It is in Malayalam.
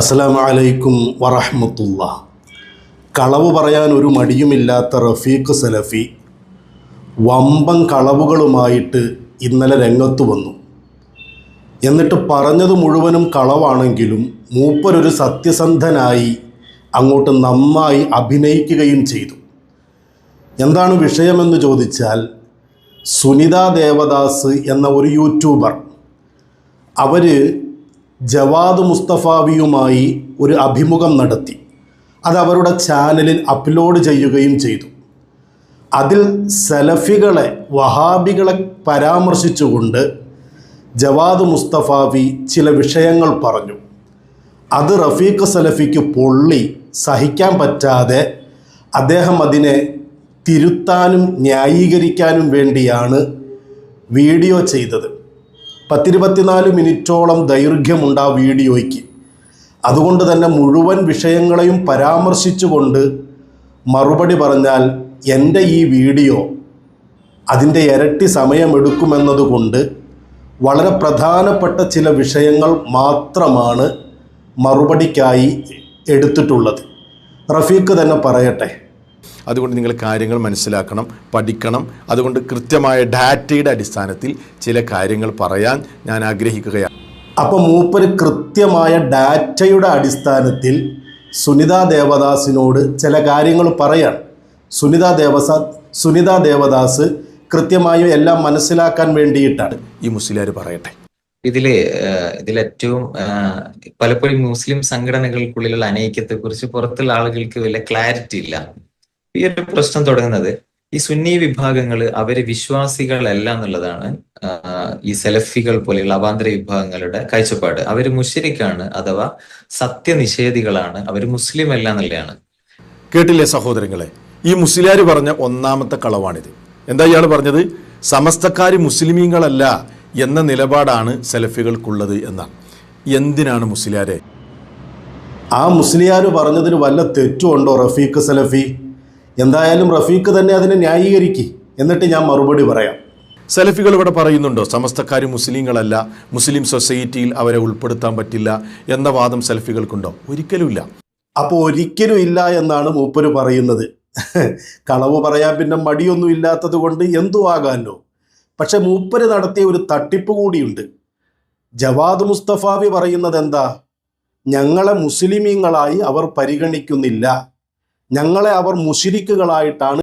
അസ്സലാമു അലൈക്കും വറഹ്മത്തുള്ള. കളവ് പറയാൻ ഒരു മടിയുമില്ലാത്ത റഫീഖ് സലഫി വമ്പം കളവുകളുമായിട്ട് ഇന്നലെ രംഗത്ത് വന്നു. എന്നിട്ട് പറഞ്ഞത് മുഴുവനും കളവാണെങ്കിലും മൂപ്പരൊരു സത്യസന്ധനായി അങ്ങോട്ട് നന്നായി അഭിനയിക്കുകയും ചെയ്തു. എന്താണ് വിഷയമെന്ന് ചോദിച്ചാൽ സുനിത ദേവദാസ് എന്ന ഒരു യൂട്യൂബർ അവർ ജവാദ് മുസ്തഫാവിയുമായി ഒരു അഭിമുഖം നടത്തി. അത് അവരുടെ ചാനലിൽ അപ്ലോഡ് ചെയ്യുകയും ചെയ്തു. അതിൽ സലഫികളെ വഹാബികളെ പരാമർശിച്ചുകൊണ്ട് ജവാദ് മുസ്തഫാവി ചില വിഷയങ്ങൾ പറഞ്ഞു. അത് റഫീഖ് സലഫിക്ക് പൊള്ളി സഹിക്കാൻ പറ്റാതെ അദ്ദേഹം അതിനെ തിരുത്താനും ന്യായീകരിക്കാനും വേണ്ടിയാണ് വീഡിയോ ചെയ്തത്. പത്തിരുപത്തിനാല് മിനിറ്റോളം ദൈർഘ്യമുണ്ട് ആ വീഡിയോയ്ക്ക്. അതുകൊണ്ട് തന്നെ മുഴുവൻ വിഷയങ്ങളെയും പരാമർശിച്ചുകൊണ്ട് മറുപടി പറഞ്ഞാൽ എന്റെ ഈ വീഡിയോ അതിന്റെ ഇരട്ടി സമയമെടുക്കുമെന്നതുകൊണ്ട് വളരെ പ്രധാനപ്പെട്ട ചില വിഷയങ്ങൾ മാത്രമാണ് മറുപടിക്കായി എടുത്തിട്ടുള്ളത്. റഫീഖ് തന്നെ പറയട്ടെ. അതുകൊണ്ട് നിങ്ങൾ കാര്യങ്ങൾ മനസ്സിലാക്കണം പഠിക്കണം. അതുകൊണ്ട് കൃത്യമായ ഡാറ്റയുടെ അടിസ്ഥാനത്തിൽ ചില കാര്യങ്ങൾ പറയാൻ ഞാൻ ആഗ്രഹിക്കുകയാണ്. അപ്പോൾ മൂപ്പർ കൃത്യമായ ഡാറ്റയുടെ അടിസ്ഥാനത്തിൽ സുനിത ദേവദാസിനോട് ചില കാര്യങ്ങൾ പറയാൻ സുനിത ദേവസ സുനിത ദേവദാസ് കൃത്യമായും എല്ലാം മനസ്സിലാക്കാൻ വേണ്ടിയിട്ടാണ്. ഈ മുസ്ലിയാർ പറയട്ടെ. ഇതിൽ ഇതിലേറ്റവും പലപ്പോഴും മുസ്ലിം സംഘടനകൾക്കുള്ളിലുള്ള അനൈക്യത്തെ കുറിച്ച് പുറത്തുള്ള ആളുകൾക്ക് വലിയ ക്ലാരിറ്റി ഇല്ല. ഈ ഒരു പ്രശ്നം തുടങ്ങുന്നത് ഈ സുന്നി വിഭാഗങ്ങൾ അവർ വിശ്വാസികളല്ല എന്നുള്ളതാണ് ഈ സെലഫികൾ പോലെയുള്ള അവാന്തര വിഭാഗങ്ങളുടെ കാഴ്ചപ്പാട്. അവർ മുഷിരിക്കാണ് അഥവാ സത്യനിഷേധികളാണ് അവർ മുസ്ലിം അല്ല എന്നുള്ളതാണ്. കേട്ടില്ലേ സഹോദരങ്ങളെ? ഈ മുസ്ലിയാർ പറഞ്ഞ ഒന്നാമത്തെ കളവാണിത്. എന്താ ഇയാൾ പറഞ്ഞത്? സമസ്തക്കാർ മുസ്ലിമീങ്ങളല്ല എന്ന നിലപാടാണ് സെലഫികൾക്കുള്ളത് എന്നാണ്. എന്തിനാണ് മുസ്ലിയാരെ? ആ മുസ്ലിയാർ പറഞ്ഞതിന് വല്ല തെറ്റുമുണ്ടോ റഫീഖ് സലഫി? എന്തായാലും റഫീഖ് തന്നെ അതിനെ ന്യായീകരിക്കി. എന്നിട്ട് ഞാൻ മറുപടി പറയാം. സെലഫികൾ ഇവിടെ പറയുന്നുണ്ടോ? സമസ്തക്കാർ മുസ്ലിങ്ങളല്ല. മുസ്ലിം സൊസൈറ്റിയിൽ അവരെ ഉൾപ്പെടുത്താൻ പറ്റില്ല എന്ന വാദം സെലഫികൾക്കുണ്ടോ? ഒരിക്കലുമില്ല. അപ്പോൾ ഒരിക്കലും ഇല്ല എന്നാണ് മൂപ്പര് പറയുന്നത്. കളവ് പറയാൻ പിന്നെ മടിയൊന്നും ഇല്ലാത്തത് കൊണ്ട് എന്തു ആകാനോ പക്ഷെ മൂപ്പര് നടത്തിയ ഒരു തട്ടിപ്പ് കൂടിയുണ്ട്. ജവാദ് മുസ്തഫാവി പറയുന്നത് എന്താ? ഞങ്ങളെ മുസ്ലിമീങ്ങളായി അവർ പരിഗണിക്കുന്നില്ല. ഞങ്ങളെ അവർ മുഷിരിക്കുകളായിട്ടാണ്